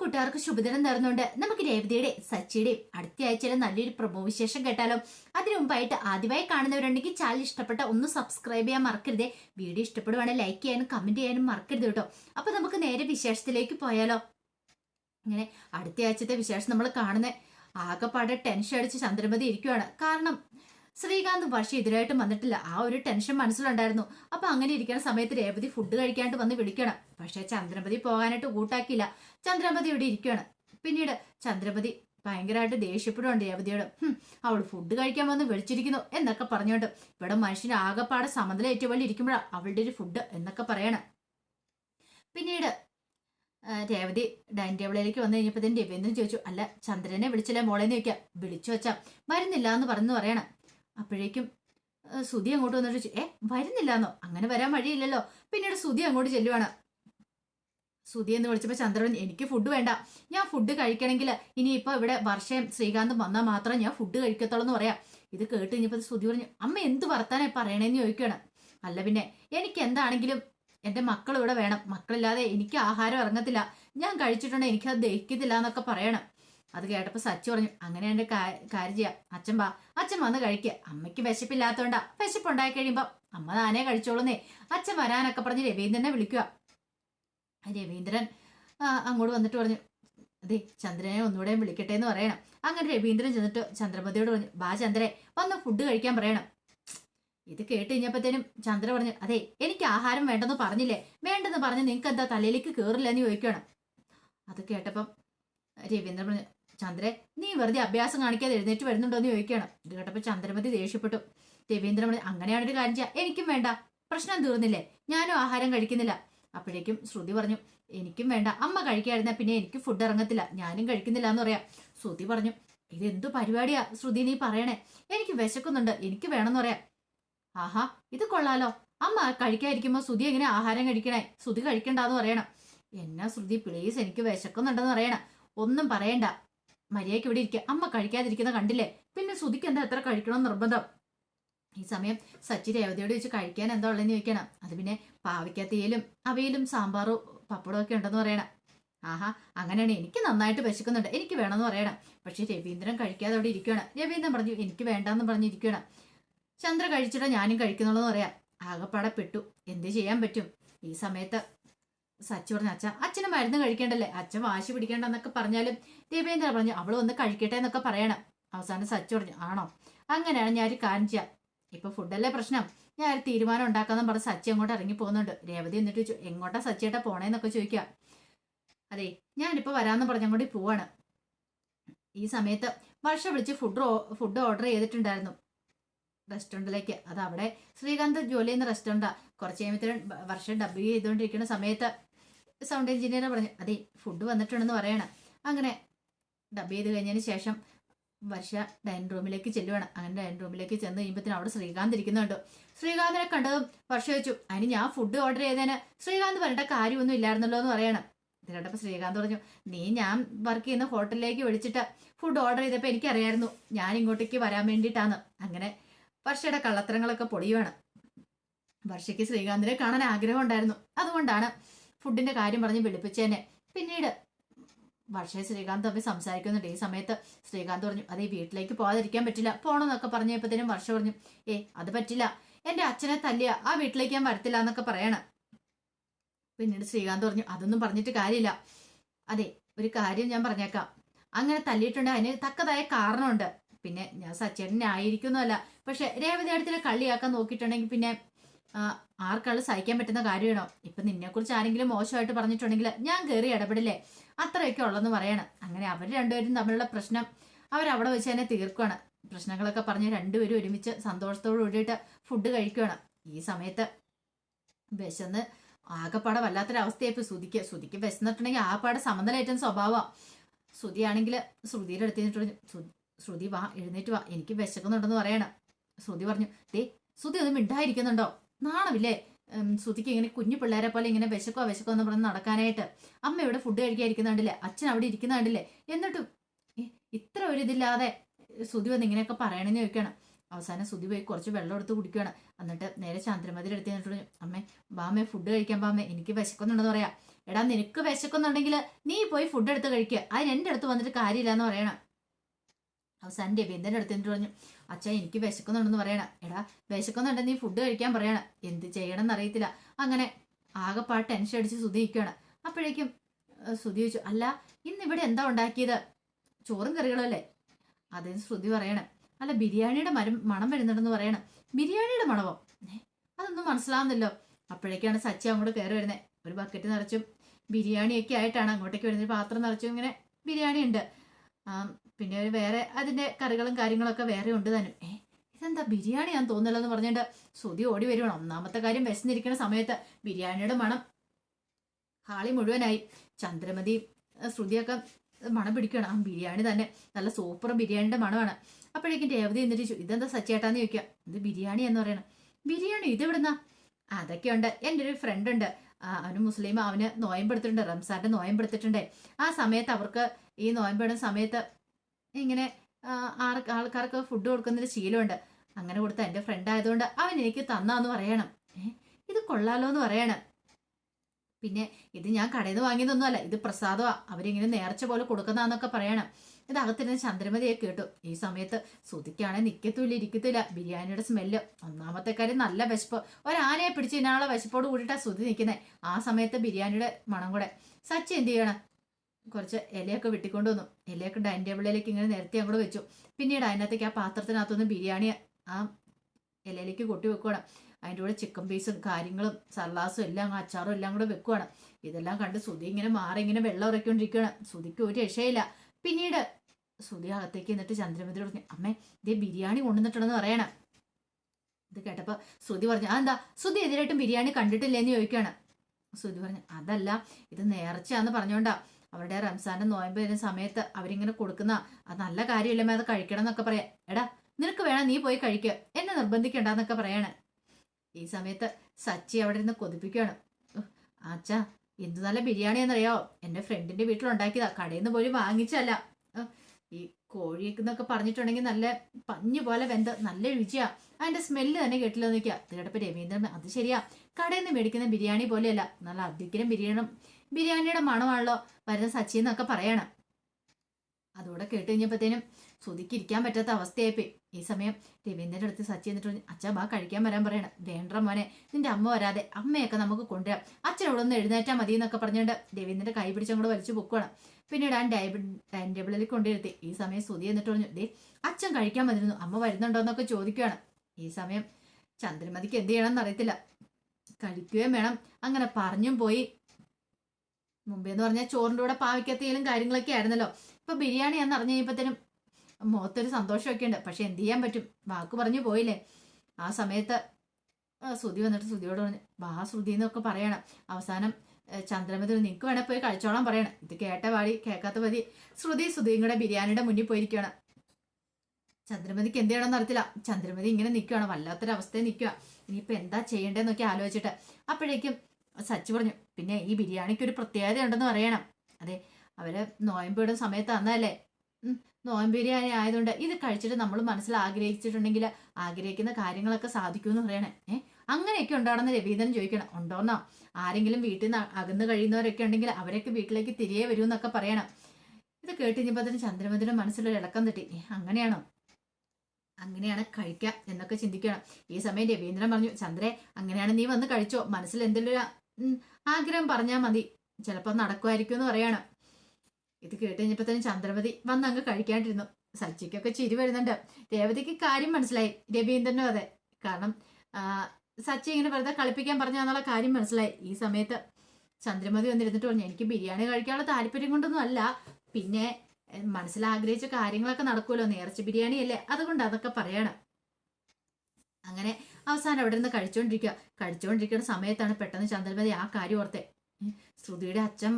കൂട്ടുകാർക്ക് ശുഭദിനം നേർന്നുകൊണ്ട് നമുക്ക് രേവതിയുടെ സച്ചിയുടെയും അടുത്ത ആഴ്ചയിലെ നല്ലൊരു പ്രമോ വിശേഷം കേട്ടാലോ. അതിനു മുമ്പായിട്ട് ആദ്യമായി കാണുന്നവരുണ്ടെങ്കിൽ ചാനൽ ഇഷ്ടപ്പെട്ട ഒന്ന് സബ്സ്ക്രൈബ് ചെയ്യാൻ മറക്കരുതേ. വീഡിയോ ഇഷ്ടപ്പെടുവാണെങ്കിൽ ലൈക്ക് ചെയ്യാനും കമന്റ് ചെയ്യാനും മറക്കരുത് കേട്ടോ. അപ്പൊ നമുക്ക് നേരെ വിശേഷത്തിലേക്ക് പോയാലോ. ഇങ്ങനെ അടുത്ത ആഴ്ചത്തെ വിശേഷം നമ്മൾ കാണുന്ന ആകെപ്പാടെ ടെൻഷൻ അടിച്ച് ചന്ദ്രമതി ഇരിക്കുവാണ്. കാരണം ശ്രീകാന്ത് വർഷം ഇതിലായിട്ടും വന്നിട്ടില്ല. ആ ഒരു ടെൻഷൻ മനസ്സിലുണ്ടായിരുന്നു. അപ്പൊ അങ്ങനെ ഇരിക്കുന്ന സമയത്ത് രേവതി ഫുഡ് കഴിക്കാണ്ട് വന്ന് വിളിക്കണം. പക്ഷെ ചന്ദ്രപതി പോകാനായിട്ട് കൂട്ടാക്കിയില്ല. ചന്ദ്രപതി ഇവിടെ ഇരിക്കുകയാണ്. പിന്നീട് ചന്ദ്രപതി ഭയങ്കരമായിട്ട് ദേഷ്യപ്പെടുന്നുണ്ട് രേവതിയോട്. അവൾ ഫുഡ് കഴിക്കാൻ വന്ന് വിളിച്ചിരിക്കുന്നു എന്നൊക്കെ പറഞ്ഞുകൊണ്ട് ഇവിടെ മനുഷ്യന് ആകെപ്പാടെ സമനില വലിയ ഇരിക്കുമ്പോഴാണ് അവളുടെ ഒരു ഫുഡ് എന്നൊക്കെ പറയണം. പിന്നീട് രേവതി ഡൈനിങ് ടേബിളിലേക്ക് വന്നു കഴിഞ്ഞപ്പോഴത്തേന് രവീന്ദ്രൻ ചോദിച്ചു അല്ല ചന്ദ്രനെ വിളിച്ചില്ല മോളേന്ന് ചോദിക്കാം. വിളിച്ചു വെച്ചാ. മരുന്നില്ല എന്ന് പറഞ്ഞു പറയണം. അപ്പോഴേക്കും സുധി അങ്ങോട്ട് വന്നിട്ട് ഏ വരുന്നില്ലാന്നോ? അങ്ങനെ വരാൻ വഴിയില്ലല്ലോ. പിന്നീട് സുധി അങ്ങോട്ട് ചെല്ലുവാണ്. സുധി എന്ന് വിളിച്ചപ്പോൾ ചന്ദ്രൻ എനിക്ക് ഫുഡ് വേണ്ട. ഞാൻ ഫുഡ് കഴിക്കണമെങ്കിൽ ഇനിയിപ്പോൾ ഇവിടെ വർഷം ശ്രീകാന്തും വന്നാൽ മാത്രം ഞാൻ ഫുഡ് കഴിക്കത്തുള്ളൂ എന്ന് പറയാം. ഇത് കേട്ട് കഴിഞ്ഞപ്പോൾ സുധി പറഞ്ഞു അമ്മ എന്ത് വർത്താനായി പറയണേന്ന് ചോദിക്കുകയാണ് അല്ല പിന്നെ എനിക്ക് എന്താണെങ്കിലും എന്റെ മക്കൾ ഇവിടെ വേണം. മക്കളില്ലാതെ എനിക്ക് ആഹാരം ഇറങ്ങത്തില്ല. ഞാൻ കഴിച്ചിട്ടുണ്ടെങ്കിൽ എനിക്കത് ദഹിക്കത്തില്ല എന്നൊക്കെ പറയണം. അത് കേട്ടപ്പോൾ സച്ചു പറഞ്ഞു അങ്ങനെ എന്റെ കാര്യം ചെയ്യാം. അച്ഛൻ വാ. അച്ഛൻ വന്ന് കഴിക്കുക അമ്മയ്ക്ക് വിശപ്പില്ലാത്തോണ്ടാ. വിശപ്പുണ്ടായി കഴിയുമ്പോൾ അമ്മ താനേ കഴിച്ചോളുന്നേ. അച്ഛൻ വരാനൊക്കെ പറഞ്ഞ് രവീന്ദ്രനെ വിളിക്കുക രവീന്ദ്രൻ അങ്ങോട്ട് വന്നിട്ട് പറഞ്ഞു അതെ ചന്ദ്രനെ ഒന്നുകൂടെ വിളിക്കട്ടെ എന്ന് പറയണം. അങ്ങനെ രവീന്ദ്രൻ ചെന്നിട്ട് ചന്ദ്രമതിയോട് പറഞ്ഞു ബാ ചന്ദ്രേ വന്ന് ഫുഡ് കഴിക്കാൻ പറയണം. ഇത് കേട്ട് കഴിഞ്ഞപ്പോഴത്തേനും ചന്ദ്ര പറഞ്ഞു അതെ എനിക്ക് ആഹാരം വേണ്ടെന്ന് പറഞ്ഞില്ലേ? വേണ്ടെന്ന് പറഞ്ഞ് നിങ്ങൾക്ക് എന്താ തലയിലേക്ക് കയറില്ല എന്ന് ചോദിക്കണം അത് കേട്ടപ്പം രവീന്ദ്രൻ പറഞ്ഞു ചന്ദ്രേ നീ വെറുതെ അഭ്യാസം കാണിക്കാതെ എഴുന്നേറ്റ് വരുന്നുണ്ടോ എന്ന് ചോദിക്കണം ഇത് കേട്ടപ്പോൾ ചന്ദ്രമതി ദേഷ്യപ്പെട്ടു. രവീന്ദ്രൻ പറഞ്ഞു അങ്ങനെയാണൊരു കാര്യം ചെയ്യാം. എനിക്കും വേണ്ട. പ്രശ്നം തീർന്നില്ലേ? ഞാനും ആഹാരം കഴിക്കുന്നില്ല. അപ്പോഴേക്കും ശ്രുതി പറഞ്ഞു എനിക്കും വേണ്ട. അമ്മ കഴിക്കാതിരുന്ന പിന്നെ എനിക്ക് ഫുഡ് ഇറങ്ങത്തില്ല. ഞാനും കഴിക്കുന്നില്ല എന്ന് പറയാം. ശ്രുതി പറഞ്ഞു ഇതെന്തു പരിപാടിയാ? ശ്രുതി നീ പറയണേ. എനിക്ക് വിശക്കുന്നുണ്ട്. എനിക്ക് വേണമെന്ന് പറയാം. ആഹാ ഇത് കൊള്ളാലോ. അമ്മ കഴിക്കാതിരിക്കുമ്പോ ശ്രുതി എങ്ങനെ ആഹാരം കഴിക്കണേ? ശ്രുതി കഴിക്കണ്ടെന്ന് പറയണം. എന്നാ ശ്രുതി പ്ലീസ് എനിക്ക് വിശക്കുന്നുണ്ടെന്ന് പറയണം. ഒന്നും പറയണ്ട. മര്യാദയ്ക്ക് ഇവിടെ ഇരിക്കുക അമ്മ കഴിക്കാതിരിക്കുന്ന കണ്ടില്ലേ? പിന്നെ ശ്രുതിക്ക് എന്താ എത്ര കഴിക്കണം നിർബന്ധം? ഈ സമയം സച്ചി രേവതിയോട് വെച്ച് കഴിക്കാൻ എന്താ ഉള്ളതെന്ന് ചോദിക്കണം. അത് പിന്നെ പാവയ്ക്കത്തിയിലും അവയിലും സാമ്പാറും പപ്പടവും ഒക്കെ ഉണ്ടെന്ന് പറയണം. ആഹാ അങ്ങനെയാണ്. എനിക്ക് നന്നായിട്ട് വിശക്കുന്നുണ്ട്. എനിക്ക് വേണമെന്ന് പറയണം. പക്ഷെ രവീന്ദ്രൻ കഴിക്കാതെ അവിടെ ഇരിക്കുകയാണ്. രവീന്ദ്രൻ പറഞ്ഞു എനിക്ക് വേണ്ടാന്ന് പറഞ്ഞിരിക്കുകയാണ് ചന്ദ്ര കഴിച്ചിട്ട് ഞാനും കഴിക്കുന്നുള്ളൂ എന്ന് പറയാം. ആകപ്പാടെ പെട്ടു. എന്ത് ചെയ്യാൻ പറ്റും? ഈ സമയത്ത് സച്ചി പറഞ്ഞു അച്ഛൻ അച്ഛന് മരുന്ന് കഴിക്കേണ്ടല്ലേ? അച്ഛൻ വാശി പിടിക്കേണ്ടെന്നൊക്കെ പറഞ്ഞാലും ദേവേന്ദ്ര പറഞ്ഞു അവൾ ഒന്ന് കഴിക്കട്ടെ എന്നൊക്കെ പറയണം. അവസാനം സച്ചു പറഞ്ഞു ആണോ? അങ്ങനെയാണ് ഞാൻ ഒരു കാര്യം ചെയ്യാം. ഇപ്പൊ ഫുഡല്ലേ പ്രശ്നം? ഞാൻ ഒരു തീരുമാനം ഉണ്ടാക്കാന്ന് പറഞ്ഞ് സച്ചി അങ്ങോട്ട് ഇറങ്ങി പോകുന്നുണ്ട്. രേവതി എന്നിട്ട് ചോദിച്ചു എങ്ങോട്ടാ സച്ചിയേട്ടാ പോണേന്നൊക്കെ ചോദിക്കാം. അതെ ഞാനിപ്പോ വരാന്ന് പറഞ്ഞ അങ്ങോട്ട് പോവാണ്. ഈ സമയത്ത് വർഷ വിളിച്ച് ഫുഡ് ഫുഡ് ഓർഡർ ചെയ്തിട്ടുണ്ടായിരുന്നു റെസ്റ്റോറന്റിലേക്ക്. അത് അവിടെ ശ്രീകാന്ത് ജോലി ചെയ്യുന്ന റെസ്റ്റോറന്റാണ് കുറച്ച് കഴിയുമ്പോഴത്തേനും വർഷം ഡബ്ല്യൂ ചെയ്തുകൊണ്ടിരിക്കുന്ന സമയത്ത് സൗണ്ട് എഞ്ചിനീയർ പറഞ്ഞു അതെ ഫുഡ് വന്നിട്ടുണ്ടെന്ന് പറയണം. അങ്ങനെ ഡബ് ചെയ്ത് കഴിഞ്ഞതിന് ശേഷം വർഷ ഡൈനിങ് റൂമിലേക്ക് ചെല്ലുവാണ്. അങ്ങനെ ഡൈനിങ് റൂമിലേക്ക് ചെന്ന് കഴിയുമ്പോഴത്തേനും അവിടെ ശ്രീകാന്ത് ഇരിക്കുന്നുണ്ട്. ശ്രീകാന്തിനെ കണ്ടതും വർഷ ചോദിച്ചു അതിന് ഞാൻ ഫുഡ് ഓർഡർ ചെയ്തതിന് ശ്രീകാന്ത് പറഞ്ഞിട്ട് കാര്യമൊന്നും ഇല്ലായിരുന്നല്ലോ എന്ന് പറയണം. ഇത് കണ്ടപ്പോൾ ശ്രീകാന്ത് പറഞ്ഞു നീ ഞാൻ വർക്ക് ചെയ്യുന്ന ഹോട്ടലിലേക്ക് വിളിച്ചിട്ട് ഫുഡ് ഓർഡർ ചെയ്തപ്പോൾ എനിക്കറിയായിരുന്നു. ഞാൻ ഇങ്ങോട്ടേക്ക് വരാൻ വേണ്ടിയിട്ടാണ് അങ്ങനെ വർഷയുടെ കള്ളത്തരങ്ങളൊക്കെ പൊളിയുവാണ്. വർഷയ്ക്ക് ശ്രീകാന്തിനെ കാണാൻ ആഗ്രഹം ഉണ്ടായിരുന്നു. അതുകൊണ്ടാണ് ഫുഡിന്റെ കാര്യം പറഞ്ഞ് വിളിപ്പിച്ചേനെ. പിന്നീട് വർഷയെ ശ്രീകാന്ത് തമ്മിൽ സംസാരിക്കുന്നുണ്ട്. ഈ സമയത്ത് ശ്രീകാന്ത് പറഞ്ഞു അതെ വീട്ടിലേക്ക് പോകാതിരിക്കാൻ പറ്റില്ല. പോണെന്നൊക്കെ പറഞ്ഞപ്പോഴത്തേനും വർഷ പറഞ്ഞു ഏ അത് പറ്റില്ല. എന്റെ അച്ഛനെ തല്ലിയ. ആ വീട്ടിലേക്ക് ഞാൻ വരത്തില്ല എന്നൊക്കെ പറയണം. പിന്നീട് ശ്രീകാന്ത് പറഞ്ഞു അതൊന്നും പറഞ്ഞിട്ട് കാര്യമില്ല. അതെ ഒരു കാര്യം ഞാൻ പറഞ്ഞേക്കാം. അങ്ങനെ തല്ലിയിട്ടുണ്ട്. അതിന് തക്കതായ കാരണമുണ്ട്. പിന്നെ ഞാൻ സച്ചേട്ടനെ ആയിരിക്കുന്നല്ല പക്ഷെ രേവതി അടുത്തിലെ കള്ളിയാക്കാൻ നോക്കിയിട്ടുണ്ടെങ്കിൽ പിന്നെ ആർക്കാൾ സഹിക്കാൻ പറ്റുന്ന കാര്യമാണോ? ഇപ്പൊ നിന്നെ കുറിച്ച് ആരെങ്കിലും മോശമായിട്ട് പറഞ്ഞിട്ടുണ്ടെങ്കിൽ ഞാൻ കയറി ഇടപെടില്ലേ? അത്രയൊക്കെ ഉള്ളെന്ന് പറയണം. അങ്ങനെ അവർ രണ്ടുപേരും തമ്മിലുള്ള പ്രശ്നം അവരവിടെ വെച്ച് തന്നെ തീർക്കുകയാണ് പ്രശ്നങ്ങളൊക്കെ പറഞ്ഞ് രണ്ടുപേരും ഒരുമിച്ച് സന്തോഷത്തോടു കൂടിയിട്ട് ഫുഡ് കഴിക്കുകയാണ് ഈ സമയത്ത് വിശന്ന് ആകെപ്പാടെ വല്ലാത്തൊരവസ്ഥയായി ഇപ്പൊ ശ്രുതിക്ക്. ശ്രുതിക്ക് വിശന്നിട്ടുണ്ടെങ്കിൽ ആകെപ്പാടെ സമനിലേറ്റുന്ന സ്വഭാവമാണ് ശ്രുതിയാണെങ്കിൽ ശ്രുതിയുടെ അടുത്ത് നിന്നിട്ട് പറഞ്ഞു "ശ്രു- ശ്രുതി വാ എഴുന്നേറ്റ് വാ. എനിക്ക് വിശക്കുന്നുണ്ടെന്ന് പറയണം. ശ്രുതി പറഞ്ഞു ദേ ശ്രുതി അത് മിണ്ടായിരിക്കുന്നുണ്ടോ നാണമില്ലേ? ശ്രുതിക്ക് ഇങ്ങനെ കുഞ്ഞു പിള്ളേരെ പോലെ ഇങ്ങനെ വിശക്കോ വിശക്കോ എന്ന് പറഞ്ഞ് നടക്കാനായിട്ട്. അമ്മ ഇവിടെ ഫുഡ് കഴിക്കാതിരിക്കുന്നുണ്ടല്ലേ? അച്ഛൻ അവിടെ ഇരിക്കുന്നുണ്ടല്ലേ? എന്നിട്ടും ഇത്ര ഒരു ഇതില്ലാതെ ശ്രുതി വന്ന് ഇങ്ങനെയൊക്കെ പറയണമെന്ന് ചോദിക്കണം അവസാനം സുതി പോയി കുറച്ച് വെള്ളം എടുത്ത് കുടിക്കുകയാണ്. എന്നിട്ട് നേരെ ചന്ദ്രമതിയുടെ അടുത്ത് എന്നിട്ട് പറഞ്ഞു അമ്മേ ബാമ്മേ ഫുഡ് കഴിക്കാൻ ബാമ്മേ എനിക്ക് വിശക്കുന്നുണ്ടെന്ന് പറയാം. എടാ നിനക്ക് വിശക്കുന്നുണ്ടെങ്കിൽ നീ പോയി ഫുഡ് എടുത്ത് കഴിക്കുക അതിന് എന്റെ അടുത്ത് വന്നിട്ട് കാര്യമില്ല എന്ന് പറയണം. അവസാനം രവീന്ദ്രന്റെ അടുത്ത് എന്നിട്ട് പറഞ്ഞു അച്ഛാ എനിക്ക് വിശക്കുന്നുണ്ടെന്ന് പറയണ. എടാ വിശക്കുന്നുണ്ട് നീ ഫുഡ് കഴിക്കാൻ പറയണ. എന്ത് ചെയ്യണം എന്നറിയത്തില്ല അങ്ങനെ ആകെപ്പാട്ട് ടെൻഷൻ അടിച്ച് നിൽക്കുകയാണ് അപ്പോഴേക്കും ശ്രുതി ചോദിച്ചു അല്ല ഇന്ന് ഇവിടെ എന്താ ഉണ്ടാക്കിയത്? ചോറും കറികളും അല്ലേ? അതിന് ശ്രുതി പറയണം. അല്ല ബിരിയാണിയുടെ മരം മണം വരുന്നുണ്ടെന്ന് പറയണം. ബിരിയാണിയുടെ മണമോ? അതൊന്നും മനസ്സിലാവുന്നില്ലോ അപ്പോഴേക്കാണ് സച്ചി അങ്ങോട്ട് കയറി വരുന്നത് ഒരു ബക്കറ്റ് നിറച്ചും ബിരിയാണിയൊക്കെ ആയിട്ടാണ് അങ്ങോട്ടേക്ക് വരുന്നത്. പാത്രം നിറച്ചും ഇങ്ങനെ ബിരിയാണി ഉണ്ട് പിന്നെ ഒരു വേറെ അതിന്റെ കറികളും കാര്യങ്ങളൊക്കെ വേറെ ഉണ്ട് തന്നെ. ഏ ഇതെന്താ ബിരിയാണി ഞാൻ എന്ന് പറഞ്ഞിട്ട് ശ്രുതി ഓടി വരുവാണ്. ഒന്നാമത്തെ കാര്യം വിശന്നിരിക്കുന്ന സമയത്ത് ബിരിയാണിയുടെ മണം ഹാളി മുഴുവനായി. ചന്ദ്രമതി ഏഹ്, ശ്രുതിയൊക്കെ മണം പിടിക്കണം ആ ബിരിയാണി തന്നെ നല്ല സൂപ്പർ ബിരിയാണിയുടെ മണമാണ്. അപ്പോഴേക്കും രേവതി എന്നിട്ട് ചോദിച്ചു ഇതെന്താ സച്ചേട്ടാന്ന് ചോദിക്കുക? ഇത് ബിരിയാണി എന്ന് പറയണം. ബിരിയാണി ഇത് ഇവിടുന്ന? അതൊക്കെ ഉണ്ട് എന്റെ ഒരു ഫ്രണ്ട് ഉണ്ട്. അവന് മുസ്ലിം അവന് നോയമ്പെടുത്തിട്ടുണ്ട് റംസാന്റെ നോയമ്പെടുത്തിട്ടുണ്ട് ആ സമയത്ത് അവർക്ക് ഈ നോയമ്പിടുന്ന സമയത്ത് ഇങ്ങനെ ആൾക്കാർക്ക് ഫുഡ് കൊടുക്കുന്നൊരു ശീലമുണ്ട്. അങ്ങനെ കൊടുത്ത എന്റെ ഫ്രണ്ട് ആയതുകൊണ്ട് അവൻ എനിക്ക് തന്നാന്ന് പറയണം. ഇത് കൊള്ളാലോ എന്ന് പറയണം. പിന്നെ ഇത് ഞാൻ കടയിൽ നിന്ന് വാങ്ങിയതൊന്നുമല്ല ഇത് പ്രസാദമാ. അവരിങ്ങനെ നേർച്ച പോലെ കൊടുക്കുന്നതാന്നൊക്കെ പറയണം. ഇത് അകത്തിരുന്ന് ചന്ദ്രമതിയെ കേട്ടു. ഈ സമയത്ത് സുതിക്കാണെ നിക്കത്തുമില്ല ഇരിക്കത്തില്ല. ബിരിയാണിയുടെ സ്മെല്ല്. ഒന്നാമത്തെ കാര്യം നല്ല വിശപ്പ്. ഒരാനയെ പിടിച്ച് ഇതിനാളെ വിശപ്പോട് കൂടിയിട്ടാ സുതി നിൽക്കുന്നത് ആ സമയത്ത് ബിരിയാണിയുടെ മണം കൂടെ. സച്ചി എന്ത് ചെയ്യണം? കുറച്ച് ഇലയൊക്കെ വെട്ടിക്കൊണ്ട് വന്നു. ഇലയൊക്കെ ഡൈനിങ് ടേബിളിലേക്ക് ഇങ്ങനെ നിരത്തി അങ്ങോട്ട് വെച്ചു. പിന്നീട് അതിനകത്തേക്ക് ആ പാത്രത്തിനകത്തുനിന്ന് ബിരിയാണി ആ ഇലയിലേക്ക് കൊട്ടി വെക്കുകയാണ് അതിന്റെ കൂടെ ചിക്കൻ പീസും കാര്യങ്ങളും സർലാസും എല്ലാം അച്ചാറും എല്ലാം കൂടെ വെക്കുവാണ്. ഇതെല്ലാം കണ്ട് സുതി ഇങ്ങനെ മാറി ഇങ്ങനെ വെള്ളം ഇറക്കിക്കൊണ്ടിരിക്കുകയാണ് സുതിക്ക് ഒരു രക്ഷയില്ല. പിന്നീട് സുതി അകത്തേക്ക് എന്നിട്ട് ചന്ദ്രമതി പറഞ്ഞു അമ്മേ ഇതേ ബിരിയാണി കൊണ്ടുവന്നിട്ടുണ്ടെന്ന് പറയണം. ഇത് കേട്ടപ്പോൾ ശ്രുതി പറഞ്ഞു അതെന്താ ശ്രുതി എതിരായിട്ടും ബിരിയാണി കണ്ടിട്ടില്ലേന്ന് ചോദിക്കുകയാണ്. ശ്രുതി പറഞ്ഞു അതല്ല ഇത് നേർച്ചയാന്ന് പറഞ്ഞോണ്ടാ. അവരുടെ റംസാന്റെ നോയമ്പ് വരുന്ന സമയത്ത് അവരിങ്ങനെ കൊടുക്കുന്ന അത് നല്ല കാര്യമില്ലമ്മേ അത് കഴിക്കണം എന്നൊക്കെ പറയാം. എടാ നിനക്ക് വേണം നീ പോയി കഴിക്കുക എന്നെ നിർബന്ധിക്കണ്ടെന്നൊക്കെ പറയാണ്. ഈ സമയത്ത് സച്ചി അവിടെ ഇരുന്ന് കൊതിപ്പിക്കുകയാണ്. ആച്ചാ എന്ത് നല്ല ബിരിയാണി എന്നറിയോ എന്റെ ഫ്രണ്ടിന്റെ വീട്ടിലുണ്ടാക്കിയതാ. കടയിൽ നിന്ന് പോയി വാങ്ങിച്ചല്ല ഉഹ്, എന്നൊക്കെ പറഞ്ഞിട്ടുണ്ടെങ്കിൽ നല്ല പഞ്ഞു പോലെ വെന്ത് നല്ല രുചിയാ. അതിന്റെ സ്മെല്ല് തന്നെ കേട്ടില്ല നിൽക്കുക തീടപ്പ് രവീന്ദ്രൻ അത് ശരിയാ. കടയിൽ നിന്ന് മേടിക്കുന്ന ബിരിയാണി പോലെയല്ല. നല്ല അധികം ബിരിയാണി ബിരിയാണിയുടെ മണമാണല്ലോ വരുന്ന സച്ചി എന്നൊക്കെ പറയണം. അതോടെ കേട്ട് കഴിഞ്ഞപ്പോഴത്തേനും ശ്രുതിക്ക് ഇരിക്കാൻ പറ്റാത്ത അവസ്ഥയായിപ്പോയി. ഈ സമയം രവീന്ദ്രന്റെ അടുത്ത് സച്ചി എന്നിട്ട് പറഞ്ഞു അച്ഛാ ബാ കഴിക്കാൻ വരാൻ പറയണം. വേണ്ട മോനെ നിന്റെ അമ്മ വരാതെ അമ്മയൊക്കെ നമുക്ക് കൊണ്ടുവരാം. അച്ഛൻ ഇവിടെ ഒന്ന് എഴുന്നേറ്റാൽ മതി എന്നൊക്കെ പറഞ്ഞുകൊണ്ട് രവീന്ദ്രന്റെ കൈ പിടിച്ചങ്ങോട്ട് വലിച്ചു പൊക്കുവാണ്. പിന്നീട് ആ ഡൈബ് ഡൈനിങ് ടേബിളിൽ കൊണ്ടിരുത്തി ഈ സമയം സുതി എന്നിട്ട് പറഞ്ഞു ദേ അച്ഛൻ കഴിക്കാൻ വന്നിരുന്നു. അമ്മ വരുന്നുണ്ടോ എന്നൊക്കെ ചോദിക്കുകയാണ് ഈ സമയം ചന്ദ്രമതിക്ക് എന്ത് ചെയ്യണമെന്ന് അറിയത്തില്ല. കഴിക്കുകയും വേണം. അങ്ങനെ പറഞ്ഞും പോയി. മുമ്പേ എന്ന് പറഞ്ഞാൽ ചോറിന്റെ കൂടെ പാവയ്ക്കത്തേലും കാര്യങ്ങളൊക്കെ ആയിരുന്നല്ലോ. ഇപ്പൊ ബിരിയാണി എന്ന് അറിഞ്ഞു കഴിഞ്ഞപ്പോഴത്തേനും മുഖത്തൊരു സന്തോഷമൊക്കെ ഉണ്ട്. പക്ഷെ എന്ത് ചെയ്യാൻ പറ്റും? വാക്ക് പറഞ്ഞു പോയില്ലേ. ആ സമയത്ത് ശ്രുതി വന്നിട്ട് ശ്രുതിയോട് പറഞ്ഞു വാ ശ്രുതി എന്നൊക്കെ പറയണം. അവസാനം ചന്ദ്രമതി നിനക്ക് വേണേ പോയി കഴിച്ചോളാൻ പറയണം. ഇത് കേട്ട പാടി കേൾക്കാത്ത മതി. ശ്രുതി ശ്രുതിയും ബിരിയാണിയുടെ മുന്നിൽ പോയിരിക്കുകയാണ്. ചന്ദ്രമതിക്ക് എന്ത് ചെയ്യണമെന്ന് അറിയത്തില്ല. ചന്ദ്രമതി ഇങ്ങനെ നിൽക്കുകയാണ്. വല്ലാത്തൊരവസ്ഥയിൽ നിൽക്കുക ഇനിയിപ്പോൾ എന്താ ചെയ്യേണ്ടതെന്നൊക്കെ ആലോചിച്ചിട്ട് അപ്പോഴേക്കും സച്ചി പറഞ്ഞു പിന്നെ ഈ ബിരിയാണിക്ക് ഒരു പ്രത്യേകത ഉണ്ടെന്ന് പറയണം. അതെ അവർ നോയമ്പിടുന്ന സമയത്ത് അന്നല്ലേ നോയമ്പ് ബിരിയാണി ആയതുകൊണ്ട് ഇത് കഴിച്ചിട്ട് നമ്മൾ മനസ്സിൽ ആഗ്രഹിച്ചിട്ടുണ്ടെങ്കിൽ ആഗ്രഹിക്കുന്ന കാര്യങ്ങളൊക്കെ സാധിക്കുമെന്ന് പറയണേ. ഏ അങ്ങനെയൊക്കെ ഉണ്ടാണെന്ന് രവീന്ദ്രൻ ചോദിക്കണം. ഉണ്ടോന്നോ? ആരെങ്കിലും വീട്ടിൽ നിന്ന് അകന്ന് കഴിയുന്നവരൊക്കെ ഉണ്ടെങ്കിൽ അവരൊക്കെ വീട്ടിലേക്ക് തിരികെ വരൂ എന്നൊക്കെ പറയണം. ഇത് കേട്ട് കഴിഞ്ഞപ്പോൾ തന്നെ ചന്ദ്രമതിയുടെ മനസ്സിലൊരു ഇളക്കം തട്ടി. അങ്ങനെയാണോ? അങ്ങനെയാണ് കഴിക്കാം എന്നൊക്കെ ചിന്തിക്കണം. ഈ സമയം രവീന്ദ്രൻ പറഞ്ഞു ചന്ദ്രേ അങ്ങനെയാണ് നീ വന്ന് കഴിച്ചോ? മനസ്സിൽ എന്തെങ്കിലും ആഗ്രഹം പറഞ്ഞാൽ മതി. ചിലപ്പോൾ നടക്കുമായിരിക്കും എന്ന് പറയണം. ഇത് കേട്ട് കഴിഞ്ഞപ്പോൾ തന്നെ ചന്ദ്രമതി വന്ന് അങ്ങ് കഴിക്കാണ്ടിരുന്നു. സച്ചിക്കൊക്കെ ചിരി വരുന്നുണ്ട്. രേവതിക്ക് കാര്യം മനസ്സിലായി. രവീന്ദ്രനും അതെ. കാരണം സച്ചി ഇങ്ങനെ വെറുതെ കളിപ്പിക്കാൻ പറഞ്ഞാന്നുള്ള കാര്യം മനസ്സിലായി. ഈ സമയത്ത് ചന്ദ്രമതി വന്നിരുന്നിട്ട് പറഞ്ഞു എനിക്ക് ബിരിയാണി കഴിക്കാനുള്ള താല്പര്യം കൊണ്ടൊന്നും അല്ല. പിന്നെ ആഗ്രഹിച്ച കാര്യങ്ങളൊക്കെ നടക്കുമല്ലോ. നേർച്ച ബിരിയാണി അല്ലേ അതുകൊണ്ട് അതൊക്കെ പറയണം. അങ്ങനെ അവസാനം അവിടെ നിന്ന് കഴിച്ചുകൊണ്ടിരിക്കുക കഴിച്ചുകൊണ്ടിരിക്കുന്ന സമയത്താണ് പെട്ടെന്ന് ചന്ദ്രമതി ആ കാര്യം ഓർത്തെ. ശ്രുതിയുടെ അച്ഛൻ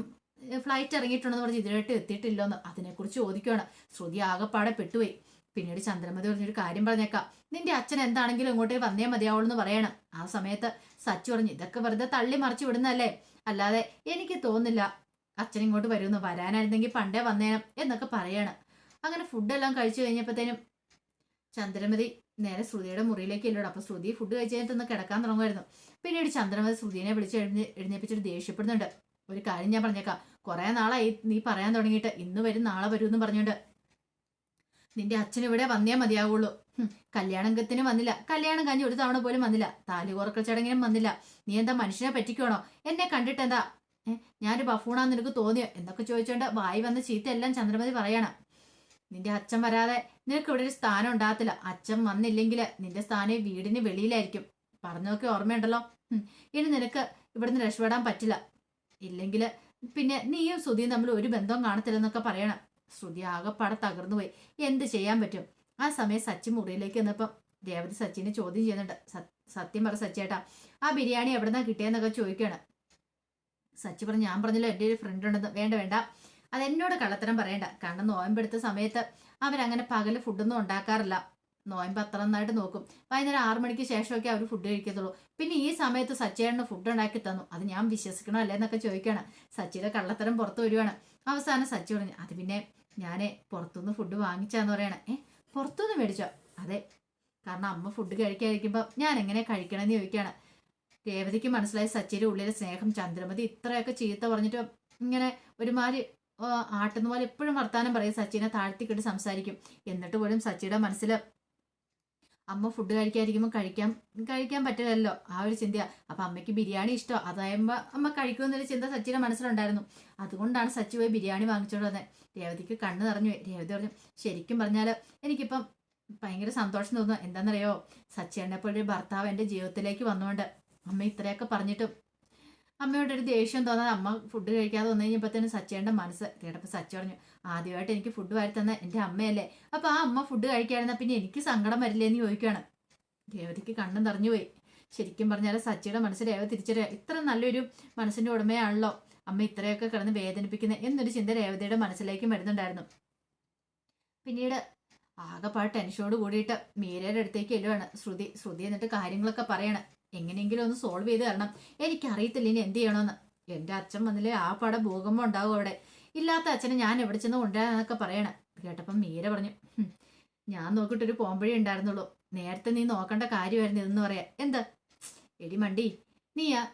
ഫ്ലൈറ്റ് ഇറങ്ങിയിട്ടുണ്ടെന്ന് പറഞ്ഞ് ഇതിനായിട്ട് എത്തിയിട്ടില്ലെന്ന് അതിനെക്കുറിച്ച് ചോദിക്കുകയാണ് ശ്രുതി ആകെപ്പാടെ പെട്ടുപോയി. പിന്നീട് ചന്ദ്രമതി പറഞ്ഞൊരു കാര്യം പറഞ്ഞേക്കാം. നിന്റെ അച്ഛൻ എന്താണെങ്കിലും ഇങ്ങോട്ടേ വന്നേ മതിയാവുള്ളൂ എന്ന് പറയണം. ആ സമയത്ത് സച്ചു പറഞ്ഞു ഇതൊക്കെ വെറുതെ തള്ളി മറിച്ച് വിടുന്നല്ലേ അല്ലാതെ എനിക്ക് തോന്നില്ല അച്ഛൻ ഇങ്ങോട്ട് വരുമെന്ന്. വരാനായിരുന്നെങ്കിൽ പണ്ടേ വന്നേനം എന്നൊക്കെ പറയണം. അങ്ങനെ ഫുഡെല്ലാം കഴിച്ചു കഴിഞ്ഞപ്പോഴത്തേനും ചന്ദ്രമതി നേരെ ശ്രുതിയുടെ മുറിയിലേക്ക് ഇല്ലോട് അപ്പൊ ശ്രുതി ഫുഡ് കഴിച്ച് കഴിഞ്ഞിട്ട് ഒന്ന് കിടക്കാൻ തുടങ്ങുമായിരുന്നു പിന്നീട് ചന്ദ്രമതി ശ്രുതിനെ വിളിച്ച് എഴുന്ന എഴുന്നേപ്പിച്ചിട്ട് ദേഷ്യപ്പെടുന്നുണ്ട്. ഒരു കാര്യം ഞാൻ പറഞ്ഞേക്കാം. കുറെ നാളായി നീ പറയാൻ തുടങ്ങിയിട്ട്. ഇന്ന് വരും നാളെ വരും എന്ന് പറഞ്ഞുകൊണ്ട് നിന്റെ അച്ഛൻ ഇവിടെ വന്നേ മതിയാവുള്ളൂ. കല്യാണത്തിന് വന്നില്ല. കല്യാണം കഴിഞ്ഞ് ഒരു തവണ പോലും വന്നില്ല. താലി കോർക്കൽ ചടങ്ങിനും വന്നില്ല. നീ എന്താ മനുഷ്യനെ പറ്റിക്കണോ? എന്നെ കണ്ടിട്ട് എന്താ? ഞാനൊരു ബഫൂണാന്ന് നിനക്ക് തോന്നിയോ? എന്നൊക്കെ ചോദിച്ചോണ്ട് വായി വന്ന ചീത്ത എല്ലാം ചന്ദ്രമതി പറയണം. നിന്റെ അച്ഛൻ വരാതെ നിനക്ക് ഇവിടെ ഒരു സ്ഥാനം ഉണ്ടാകത്തില്ല. അച്ഛൻ വന്നില്ലെങ്കിൽ നിന്റെ സ്ഥാനം വീടിന് വെളിയിലായിരിക്കും. പറഞ്ഞൊക്കെ ഓർമ്മയുണ്ടല്ലോ? ഇനി നിനക്ക് ഇവിടുന്ന് രക്ഷപ്പെടാൻ പറ്റില്ല. ഇല്ലെങ്കിൽ പിന്നെ നീയും സുധിയും തമ്മിൽ ഒരു ബന്ധവും കാണത്തില്ലെന്നൊക്കെ പറയണം. ശ്രുതി ആകെപ്പാടെ തകർന്നു പോയി. എന്ത് ചെയ്യാൻ പറ്റും? ആ സമയം സച്ചി മുറിയിലേക്ക് വന്നപ്പം രേവതി സച്ചിനെ ചോദ്യം ചെയ്യുന്നുണ്ട്. സത്യം പറ സച്ചേട്ടാ ആ ബിരിയാണി എവിടെന്നാ കിട്ടിയെന്നൊക്കെ ചോദിക്കുകയാണ്. സച്ചി പറഞ്ഞു ഞാൻ പറഞ്ഞല്ലോ എന്റെ ഒരു ഫ്രണ്ട് ഉണ്ടെന്ന്. വേണ്ട വേണ്ട. അത് എന്നോട് കള്ളത്തരം പറയണ്ട. കാരണം നോയമ്പെടുത്ത സമയത്ത് അവരങ്ങനെ പകൽ ഫുഡൊന്നും ഉണ്ടാക്കാറില്ല. നോയമ്പ് അത്ര നന്നായിട്ട് നോക്കും. വൈകുന്നേരം ആറു മണിക്ക് ശേഷമൊക്കെ അവർ ഫുഡ് കഴിക്കത്തുള്ളൂ. പിന്നെ ഈ സമയത്ത് സച്ചേട്ടന് ഫുഡ് ഉണ്ടാക്കി തന്നു. അത് ഞാൻ വിശ്വസിക്കണോ അല്ലേ എന്നൊക്കെ ചോദിക്കുകയാണ്. സച്ചിയുടെ കള്ളത്തരം പുറത്തു വരുവാണ്. അവസാനം സച്ചി പറഞ്ഞു അത് പിന്നെ ഞാൻ പുറത്തുനിന്ന് ഫുഡ് വാങ്ങിച്ചാന്ന് പറയണേ. ഏ പുറത്തുനിന്ന് മേടിച്ചോ? അതെ. കാരണം അമ്മ ഫുഡ് കഴിക്കാതിരിക്കുമ്പോൾ ഞാൻ എങ്ങനെ കഴിക്കണമെന്ന് ചോദിക്കുകയാണ് രേവതിക്ക് മനസ്സിലായ സച്ചിയുടെ ഉള്ളിലെ സ്നേഹം ചന്ദ്രമതി ഇത്രയൊക്കെ ചീത്ത പറഞ്ഞിട്ട് ഇങ്ങനെ ഒരുമാതിരി ആട്ടുന്ന പോലെ എപ്പോഴും വർത്താനം പറയും. സച്ചിനെ താഴ്ത്തിക്കിട്ട് സംസാരിക്കും. എന്നിട്ട് പോലും സച്ചിയുടെ മനസ്സിൽ അമ്മ ഫുഡ് കഴിക്കാതിരിക്കുമ്പോൾ കഴിക്കാൻ കഴിക്കാൻ പറ്റില്ലല്ലോ. ആ ഒരു ചിന്തയാ. അപ്പൊ അമ്മയ്ക്ക് ബിരിയാണി ഇഷ്ടം. അതാകുമ്പോൾ അമ്മ കഴിക്കുമെന്നൊരു ചിന്ത സച്ചിയുടെ മനസ്സിലുണ്ടായിരുന്നു. അതുകൊണ്ടാണ് സച്ചി പോയി ബിരിയാണി വാങ്ങിച്ചോണ്ട് വന്നത് രേവതിക്ക് കണ്ണ് നിറഞ്ഞു രേവതി പറഞ്ഞു ശരിക്കും പറഞ്ഞാൽ എനിക്കിപ്പം ഭയങ്കര സന്തോഷം തോന്നുന്നു. എന്താണെന്നറിയോ സച്ചിയുടെ പോലെ ഒരു ഭർത്താവ് എന്റെ ജീവിതത്തിലേക്ക് വന്നുകൊണ്ട് അമ്മ ഇത്രയൊക്കെ പറഞ്ഞിട്ടും അമ്മയോടൊരു ദേഷ്യം തോന്നാതെ അമ്മ ഫുഡ് കഴിക്കാതെ വന്നു കഴിഞ്ഞപ്പോൾ തന്നെ സച്ചേന്റെ മനസ്സ് കേട്ടപ്പോൾ സച്ചി പറഞ്ഞു ആദ്യമായിട്ട് എനിക്ക് ഫുഡ് വാരി തന്ന എന്റെ അമ്മയല്ലേ? അപ്പോൾ ആ അമ്മ ഫുഡ് കഴിക്കാതിരുന്ന പിന്നെ എനിക്ക് സങ്കടം വരില്ലേ എന്ന് ചോദിക്കുകയാണ് രേവതിക്ക് കണ്ണും നിറഞ്ഞു പോയി. ശരിക്കും പറഞ്ഞാൽ സച്ചിയുടെ മനസ്സ് രേവ തിരിച്ചറിയാം? ഇത്ര നല്ലൊരു മനസ്സിന്റെ ഉടമയാണല്ലോ അമ്മ ഇത്രയൊക്കെ കിടന്ന് വേദനിപ്പിക്കുന്നത് എന്നൊരു ചിന്ത രേവതിയുടെ മനസ്സിലേക്കും വരുന്നുണ്ടായിരുന്നു. പിന്നീട് ആകെപ്പാട് ടെൻഷനോട് കൂടിയിട്ട് മീരയുടെ അടുത്തേക്ക് എല്ലുവാണ് ശ്രുതി. ശ്രുതി എന്നിട്ട് കാര്യങ്ങളൊക്കെ പറയണം. എങ്ങനെയെങ്കിലും ഒന്ന് സോൾവ് ചെയ്ത് തരണം. എനിക്കറിയത്തില്ല ഇനി എന്ത് ചെയ്യണമെന്ന് എന്റെ അച്ഛൻ വന്നില്ലേ ആ പട ഭൂകമ്പം ഉണ്ടാവും അവിടെ. ഇല്ലാത്ത അച്ഛനെ ഞാൻ എവിടെ ചെന്ന് കൊണ്ടുവരാന്നൊക്കെ പറയണം. കേട്ടപ്പം മീര പറഞ്ഞു "ഹും, ഞാൻ നോക്കിയിട്ടൊരു പോംപഴി ഉണ്ടായിരുന്നുള്ളൂ. നേരത്തെ നീ നോക്കേണ്ട കാര്യമായിരുന്നു ഇതെന്ന് പറയാ. എന്താ? എടി മണ്ടി നീയാ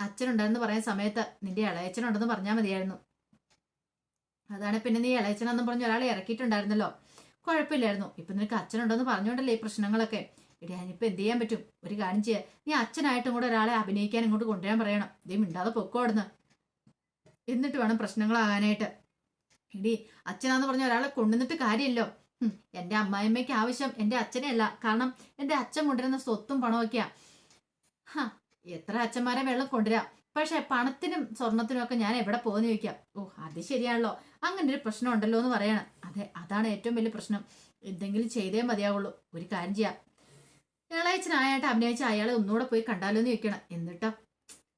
അച്ഛനുണ്ടെന്ന് പറയുന്ന സമയത്ത് നിന്റെ ഇളയച്ചനുണ്ടെന്ന് പറഞ്ഞാൽ മതിയായിരുന്നു. അതാണ് പിന്നെ നീ ഇളയച്ചനെന്നും പറഞ്ഞ് ഒരാളെ ഇറക്കിയിട്ടുണ്ടായിരുന്നല്ലോ. കുഴപ്പമില്ലായിരുന്നു. ഇപ്പൊ നിനക്ക് അച്ഛനുണ്ടെന്ന് പറഞ്ഞുകൊണ്ടല്ലേ ഈ പ്രശ്നങ്ങളൊക്കെ? എടി അതിനിപ്പോ എന്ത് ചെയ്യാൻ പറ്റും? ഒരു കാര്യം ചെയ്യാ. നീ അച്ഛനായിട്ടും കൂടെ ഒരാളെ അഭിനയിക്കാൻ ഇങ്ങോട്ട് കൊണ്ടുവരാൻ പറയണം. ഇതേ മിണ്ടാതെ പൊക്കോടുന്ന് എന്നിട്ട് വേണം പ്രശ്നങ്ങൾ പ്രശ്നങ്ങളാകാനായിട്ട് എടി അച്ഛനാന്ന് പറഞ്ഞ ഒരാളെ കൊണ്ടുവന്നിട്ട് കാര്യമല്ലോ. ഹും, എന്റെ അമ്മായിമ്മയ്ക്ക് ആവശ്യം എന്റെ അച്ഛനെയല്ല കാരണം എന്റെ അച്ഛൻ കൊണ്ടുവരുന്ന സ്വത്തും പണമൊക്കെയാ ഹാ എത്ര അച്ഛന്മാരെ വെള്ളം കൊണ്ടുവരാം. പക്ഷെ പണത്തിനും സ്വർണത്തിനും ഒക്കെ ഞാൻ എവിടെ പോകുന്ന ചോദിക്കാം. ഓ അത് ശരിയാണല്ലോ. അങ്ങനെ ഒരു പ്രശ്നം ഉണ്ടല്ലോ എന്ന് പറയണം. അതെ അതാണ് ഏറ്റവും വലിയ പ്രശ്നം. എന്തെങ്കിലും ചെയ്തേ മതിയാവുള്ളൂ. ഒരു കാര്യം ചെയ്യാം. ഇളയച്ചനായിട്ട് അഭിനയിച്ച അയാളെ ഒന്നുകൂടെ പോയി കണ്ടാലോ എന്ന് ചോദിക്കണം. എന്നിട്ടോ?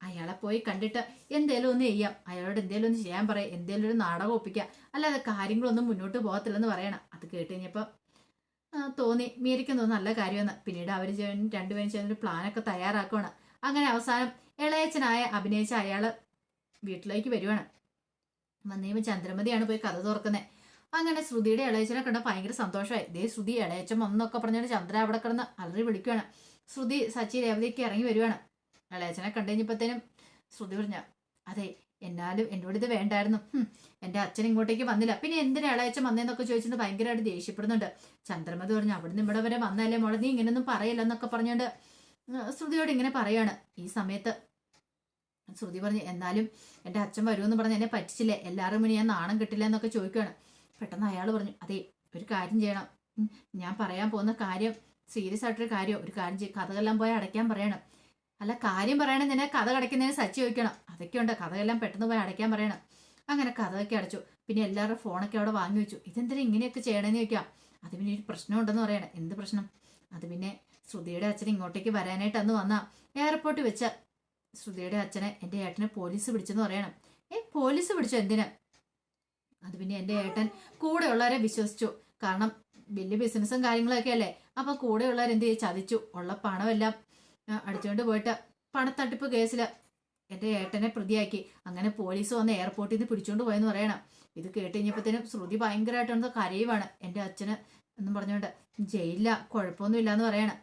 അയാളെ പോയി കണ്ടിട്ട് എന്തേലും ഒന്ന് ചെയ്യാം. അയാളോട് എന്തേലും ഒന്ന് ചെയ്യാൻ പറയാം. എന്തേലും ഒരു നാടകം ഒപ്പിക്കാം. അല്ലാതെ കാര്യങ്ങളൊന്നും മുന്നോട്ട് പോകത്തില്ലെന്ന് പറയണം. അത് കേട്ട് കഴിഞ്ഞപ്പോൾ തോന്നി. മീരയ്ക്കും നല്ല കാര്യമെന്ന് പിന്നീട് അവർ രണ്ടുപേരും ചേർന്നൊരു പ്ലാനൊക്കെ തയ്യാറാക്കുവാണ്. അങ്ങനെ അവസാനം ഇളയച്ചനായ അഭിനയിച്ച അയാൾ വീട്ടിലേക്ക് വരുവാണ്. വന്നേമ്പോൾ ചന്ദ്രമതിയാണ് പോയി കഥ തുറക്കുന്നത് അങ്ങനെ ശ്രുതിയുടെ ഇളയച്ചനെ കണ്ട ഭയങ്കര സന്തോഷമായി. ദേ ശ്രുതി ഇളയച്ചൻ വന്നൊക്കെ പറഞ്ഞാൽ ചന്ദ്ര അവിടെ കിടന്ന് അലറി വിളിക്കുവാണ്. ശ്രുതി സച്ചി രേവതിക്ക് ഇറങ്ങി വരുവാണ്. ഇളയച്ചനെ കണ്ടു കഴിഞ്ഞപ്പോഴത്തേനും ശ്രുതി പറഞ്ഞ അതെ എന്നാലും എന്നോട് ഇത് വേണ്ടായിരുന്നു. എന്റെ അച്ഛൻ ഇങ്ങോട്ടേക്ക് വന്നില്ല. പിന്നെ എന്തിനാ ഇളയച്ചൻ വന്നേന്നൊക്കെ ചോദിച്ചിട്ട് ഭയങ്കരമായിട്ട് ദേഷ്യപ്പെടുന്നുണ്ട്. ചന്ദ്രമതി പറഞ്ഞു അവിടുന്ന് ഇവിടെ വരെ വന്നല്ലേ മോളെ? നീ ഇങ്ങനെയൊന്നും പറയില്ലെന്നൊക്കെ പറഞ്ഞുകൊണ്ട് ഉം, ശ്രുതിയോട് ഇങ്ങനെ പറയാണ്. ഈ സമയത്ത് ശ്രുതി പറഞ്ഞു എന്നാലും എന്റെ അച്ഛൻ വരുമെന്ന് പറഞ്ഞ് എന്നെ പറ്റിച്ചില്ലേ? എല്ലാവരും മുന്നേ ഞാൻ നാണം കിട്ടില്ല എന്നൊക്കെ ചോദിക്കുകയാണ് പെട്ടെന്ന് അയാൾ പറഞ്ഞു അതെ ഒരു കാര്യം ചെയ്യണം. ഞാൻ പറയാൻ പോകുന്ന കാര്യം സീരിയസ് ആയിട്ടൊരു കാര്യം ഒരു കാര്യം ചെയ്യും കഥകളെല്ലാം പോയി അടയ്ക്കാൻ പറയണം. അല്ല കാര്യം പറയണം നിന്നെ കഥ കടയ്ക്കുന്നതിന് സച്ചി ചോദിക്കണം. അതൊക്കെ ഉണ്ട് കഥയെല്ലാം പെട്ടെന്ന് പോയി അടയ്ക്കാൻ പറയണം. അങ്ങനെ കഥയൊക്കെ അടച്ചു. പിന്നെ എല്ലാവരുടെ ഫോണൊക്കെ അവിടെ വാങ്ങി വെച്ചു. ഇതെന്തിനാ ഇങ്ങനെയൊക്കെ ചെയ്യണമെന്ന് ചോദിക്കാം. അത് പിന്നെ ഒരു പ്രശ്നമുണ്ടെന്ന് പറയണം. എന്ത് പ്രശ്നം? അത് പിന്നെ ശ്രുതിയുടെ അച്ഛൻ ഇങ്ങോട്ടേക്ക് വരാനായിട്ട് അന്ന് വന്ന എയർപോർട്ടിൽ വെച്ച ശ്രുതിയുടെ അച്ഛനെ എന്റെ ഏട്ടനെ പോലീസ് പിടിച്ചെന്ന് പറയണം. ഏ പോലീസ് പിടിച്ചോ എന്തിന്? അത് പിന്നെ എന്റെ ഏട്ടൻ കൂടെയുള്ളവരെ വിശ്വസിച്ചു. കാരണം വലിയ ബിസിനസ്സും കാര്യങ്ങളൊക്കെ അല്ലേ? അപ്പോൾ കൂടെയുള്ളവരെന്ത് ചതിച്ചു. ഉള്ള പണമെല്ലാം അടിച്ചുകൊണ്ട് പോയിട്ട് പണത്തട്ടിപ്പ് കേസിൽ എന്റെ ഏട്ടനെ പ്രതിയാക്കി. അങ്ങനെ പോലീസ് വന്ന് എയർപോർട്ടിൽ നിന്ന് പിടിച്ചുകൊണ്ട് പോയെന്ന് പറയണം. ഇത് കേട്ട് കഴിഞ്ഞപ്പോഴത്തേനും ശ്രുതി ഭയങ്കരമായിട്ടൊന്ന് കരയുവാണ്. എന്റെ അച്ഛന് എന്നും പറഞ്ഞുകൊണ്ട് ജയിലില്ല കുഴപ്പമൊന്നും എന്ന് പറയണം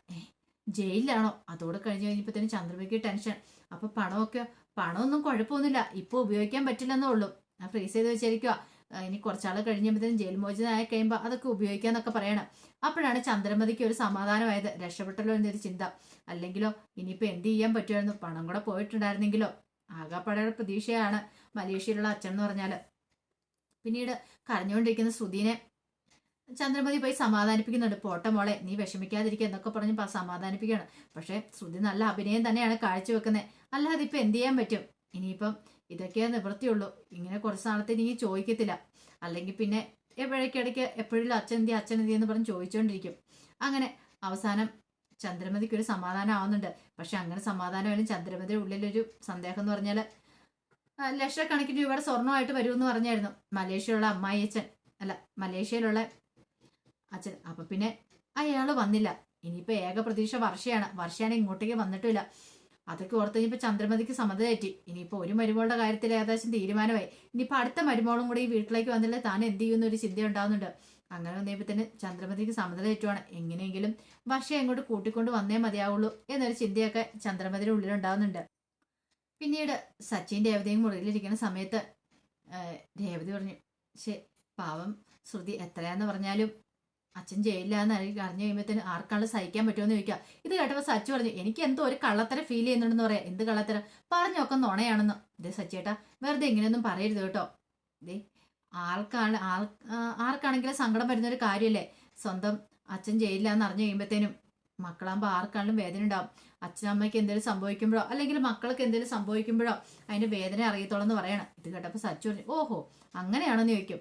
ജയിലിലാണോ? അതോടെ കഴിഞ്ഞ് കഴിഞ്ഞപ്പോഴത്തേനും ചന്ദ്രമയ്ക്ക് ടെൻഷൻ. അപ്പൊ പണമൊക്കെ പണമൊന്നും കുഴപ്പമൊന്നുമില്ല. ഇപ്പൊ ഉപയോഗിക്കാൻ പറ്റില്ലെന്നേ ഉള്ളൂ. ഞാൻ ഫ്രീസ് ചെയ്ത് വെച്ചിരിക്കുക ഇനി കുറച്ചാൾ കഴിഞ്ഞപ്പോഴത്തേനും ജയിൽ മോചിതനായി കഴിയുമ്പോൾ അതൊക്കെ ഉപയോഗിക്കാന്നൊക്കെ പറയണം. അപ്പോഴാണ് ചന്ദ്രമതിക്ക് ഒരു സമാധാനമായത്. രക്ഷപ്പെട്ടല്ലോ എന്നൊരു ചിന്ത. അല്ലെങ്കിലോ ഇനിയിപ്പോൾ എന്ത് ചെയ്യാൻ പറ്റുമായിരുന്നു പണം കൂടെ പോയിട്ടുണ്ടായിരുന്നെങ്കിലോ? ആകാപ്പാടയുടെ പ്രതീക്ഷയാണ് മലേഷ്യയിലുള്ള അച്ഛൻ എന്ന് പറഞ്ഞാൽ പിന്നീട് കരഞ്ഞുകൊണ്ടിരിക്കുന്ന ശ്രുതിനെ ചന്ദ്രമതി പോയി സമാധാനിപ്പിക്കുന്നുണ്ട്. പോട്ട മോളെ നീ വിഷമിക്കാതിരിക്കുക എന്നൊക്കെ പറഞ്ഞ് സമാധാനിപ്പിക്കുകയാണ്. പക്ഷേ ശ്രുതി നല്ല അഭിനയം തന്നെയാണ് കാഴ്ചവെക്കുന്നത് അല്ലാതെ ഇപ്പം എന്ത് ചെയ്യാൻ പറ്റും? ഇനിയിപ്പം ഇതൊക്കെ നിവൃത്തിയുള്ളൂ ഇങ്ങനെ കുറച്ച് നാളത്തെ നീ ചോദിക്കത്തില്ല. അല്ലെങ്കിൽ പിന്നെ എപ്പോഴേക്കിടയ്ക്ക് എപ്പോഴും അച്ഛൻ എന്തി എന്ന് പറഞ്ഞ് ചോദിച്ചുകൊണ്ടിരിക്കും അങ്ങനെ അവസാനം ചന്ദ്രമതിക്ക് ഒരു സമാധാനം ആവുന്നുണ്ട്. പക്ഷെ അങ്ങനെ സമാധാനമായാലും ചന്ദ്രമതിയുടെ ഉള്ളിലൊരു സന്ദേഹം എന്ന് പറഞ്ഞാൽ ലക്ഷക്കണക്കിന് രൂപയുടെ സ്വർണമായിട്ട് വരുമെന്ന് പറഞ്ഞായിരുന്നു മലേഷ്യയിലുള്ള അമ്മായി അച്ഛൻ അല്ല മലേഷ്യയിലുള്ള അച്ഛൻ. അപ്പൊ പിന്നെ അയാൾ വന്നില്ല. ഇനിയിപ്പോ ഏക പ്രതീക്ഷ വർഷയാണ്. വർഷയാണ് ഇങ്ങോട്ടേക്ക് വന്നിട്ടില്ല അതൊക്കെ ഓർത്ത് കഴിഞ്ഞപ്പോ ചന്ദ്രമതിക്ക് സമ്മതമേറ്റി ഇനിയിപ്പോ ഒരു മരുമോളുടെ കാര്യത്തിൽ ഏകദേശം തീരുമാനമായി. ഇനിയിപ്പോ അടുത്ത മരുമോളും കൂടി ഈ വീട്ടിലേക്ക് വന്നില്ലേ? താൻ എന്ത് ചെയ്യുന്ന ഒരു ചിന്ത ഉണ്ടാവുന്നുണ്ട്. അങ്ങനെ വന്നപ്പോൾ തന്നെ ചന്ദ്രമതിക്ക് സമ്മതമേറ്റുവാണ് എങ്ങനെയെങ്കിലും വർഷയെ അങ്ങോട്ട് കൂട്ടിക്കൊണ്ട് വന്നേ മതിയാവുള്ളൂ എന്നൊരു ചിന്തയൊക്കെ ചന്ദ്രമതിയുടെ ഉള്ളിലുണ്ടാവുന്നുണ്ട് പിന്നീട് സച്ചിൻ രേവതിയും മുറിയിലിരിക്കുന്ന സമയത്ത് രേവതി പറഞ്ഞു ശേ പാവം ശ്രുതി എത്രയാന്ന് പറഞ്ഞാലും അച്ഛൻ ജയിലില്ലാന്ന് അറിഞ്ഞു കഴിയുമ്പോഴത്തേന് ആർക്കാണ് സഹിക്കാൻ പറ്റുമെന്ന് ചോദിക്കുക. ഇത് കേട്ടപ്പോൾ സച്ചു പറഞ്ഞു എനിക്ക് എന്തോ ഒരു കള്ളത്തരം ഫീൽ ചെയ്യുന്നുണ്ടെന്ന് പറയാം. എന്ത് കള്ളത്തരം? പറഞ്ഞൊക്കെ നുണയാണെന്ന്. ഇതേ സച്ചേട്ടാ വെറുതെ ഇങ്ങനെയൊന്നും പറയരുത് കേട്ടോ. ദേ ആൾക്കാണ് ആൾ ആർക്കാണെങ്കിലും സങ്കടം വരുന്ന ഒരു കാര്യമല്ലേ സ്വന്തം അച്ഛൻ ജയിലില്ലാന്ന് അറിഞ്ഞു കഴിയുമ്പോഴത്തേനും മക്കളാകുമ്പോൾ ആർക്കാണെങ്കിലും വേദന ഉണ്ടാവും. അച്ഛനമ്മയ്ക്ക് എന്തെങ്കിലും സംഭവിക്കുമ്പോഴോ അല്ലെങ്കിൽ മക്കൾക്ക് എന്തെങ്കിലും സംഭവിക്കുമ്പോഴോ അതിന്റെ വേദന അറിയത്തോളം എന്ന് പറയണം. ഇത് കേട്ടപ്പോൾ സച്ചു പറഞ്ഞു ഓഹോ അങ്ങനെയാണെന്ന് ചോദിക്കും.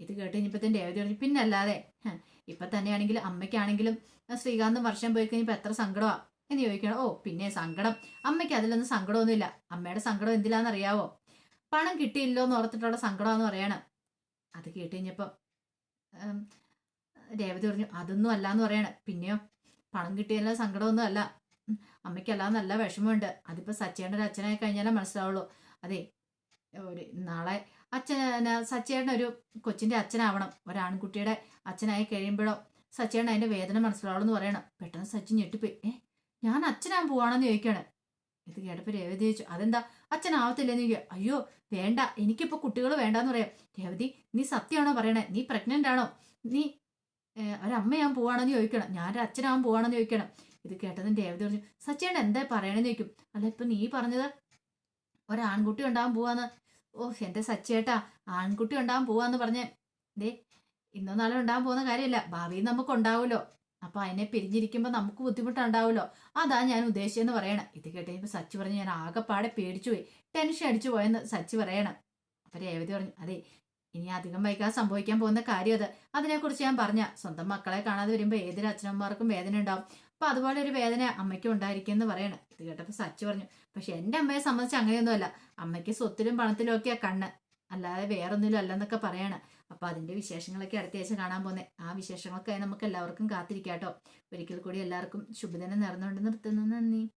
ഇത് കേട്ട് കഴിഞ്ഞപ്പോഴത്തേന് രേവതി പറഞ്ഞു പിന്നല്ലാതെ അല്ലാതെ ഇപ്പൊ തന്നെയാണെങ്കിൽ അമ്മയ്ക്കാണെങ്കിലും ശ്രീകാന്തും വർഷം പോയി കഴിഞ്ഞപ്പോൾ എത്ര സങ്കടമാ? എന്ന് ചോദിക്കണം. ഓ പിന്നെ സങ്കടം. അമ്മയ്ക്ക് അതിലൊന്നും സങ്കടമൊന്നുമില്ല. അമ്മയുടെ സങ്കടം എന്തിലാണെന്നറിയാവോ പണം കിട്ടിയില്ലോ എന്ന് ഓർത്തിട്ടുള്ള സങ്കടമാന്ന് പറയണം. അത് കേട്ട് കഴിഞ്ഞപ്പം ദേവതി പറഞ്ഞു അതൊന്നും അല്ല എന്ന് പറയണം. പിന്നെയോ? പണം കിട്ടിയല്ല സങ്കടമൊന്നും അല്ല. അമ്മയ്ക്കല്ല നല്ല വിഷമമുണ്ട്. അതിപ്പോ സച്ചേണ്ട ഒരു അച്ഛനായി കഴിഞ്ഞാലേ മനസ്സിലാവുള്ളൂ. അതെ ഒരു നാളെ അച്ഛൻ സച്ചേട്ടൻ ഒരു കൊച്ചിന്റെ അച്ഛനാവണം. ഒരാൺകുട്ടിയുടെ അച്ഛനായി കഴിയുമ്പോഴോ സച്ചേട്ടൻ അതിന്റെ വേദന മനസ്സിലാവണമെന്ന് പറയണം. പെട്ടെന്ന് സച്ചിൻ ഞെട്ടിപ്പോയി. ഏ ഞാൻ അച്ഛനാൻ പോവാണെന്ന് ചോദിക്കാണ് ഇത് കേട്ടപ്പോൾ രേവതി ചോദിച്ചു അതെന്താ? അച്ഛനാവത്തില്ലെന്ന് ചോദിക്കുക. അയ്യോ വേണ്ട. എനിക്കിപ്പോ കുട്ടികൾ വേണ്ടാന്ന് പറയാം. രേവതി നീ സത്യമാണോ പറയണേ? നീ പ്രഗ്നന്റ് ആണോ? നീ ഒരമ്മയാൻ പോവാണെന്ന് ചോദിക്കണം. ഞാൻ ഒരു അച്ഛനാവാൻ പോവാണെന്ന് ചോദിക്കണം. ഇത് കേട്ടതും രേവതി പറഞ്ഞു സച്ചേട്ടൻ എന്താ പറയണെന്ന് ചോദിക്കും. അല്ല ഇപ്പൊ നീ പറഞ്ഞത് ഒരാൺകുട്ടി ഉണ്ടാവാൻ പോവാന്ന്. ഓ എന്റെ സച്ചേട്ടാ ആൺകുട്ടി ഉണ്ടാവാൻ പോവാന്ന് പറഞ്ഞേ. ദേ ഇന്നോ നാളെ ഉണ്ടാവാൻ പോകുന്ന കാര്യമില്ല. ഭാവിയിൽ നമുക്ക് ഉണ്ടാവുമല്ലോ. അപ്പൊ അതിനെ പിരിഞ്ഞിരിക്കുമ്പോ നമുക്ക് ബുദ്ധിമുട്ടുണ്ടാവുമല്ലോ. അതാ ഞാൻ ഉദ്ദേശിച്ചെന്ന് പറയണം. ഇത് കേട്ടപ്പോ സച്ചി പറഞ്ഞു ഞാൻ ആകെപ്പാടെ പേടിച്ചു പോയി. ടെൻഷൻ അടിച്ചു പോയെന്ന് സച്ചി പറയണം. അപ്പൊ രേവതി പറഞ്ഞു അതെ ഇനി അധികം വൈകാതെ സംഭവിക്കാൻ പോകുന്ന കാര്യം അത്. അതിനെക്കുറിച്ച് ഞാൻ പറഞ്ഞ. സ്വന്തം മക്കളെ കാണാതെ വരുമ്പോൾ ഏതൊരു അച്ഛനമ്മമാർക്കും വേദന ഉണ്ടാവും. അപ്പൊ അതുപോലെ ഒരു വേദന അമ്മയ്ക്കും ഉണ്ടായിരിക്കും എന്ന് പറയണം. ഇത് കേട്ടപ്പോ സച്ചി പറഞ്ഞു പക്ഷെ എന്റെ അമ്മയെ സംബന്ധിച്ച് അങ്ങനെയൊന്നുമല്ല. അമ്മയ്ക്ക് സ്വത്തിലും പണത്തിലും ഒക്കെയാ കണ്ണ്. അല്ലാതെ വേറൊന്നിലും അല്ലെന്നൊക്കെ പറയാണ്. അപ്പൊ അതിന്റെ വിശേഷങ്ങളൊക്കെ അടുത്ത ആഴ്ച കാണാൻ പോകുന്നത് ആ വിശേഷങ്ങളൊക്കെ നമുക്ക് എല്ലാവർക്കും കാത്തിരിക്കാട്ടോ. ഒരിക്കൽ കൂടി എല്ലാവർക്കും ശുഭദിനം നേർന്നുകൊണ്ട് നിർത്തുന്നു. നന്ദി.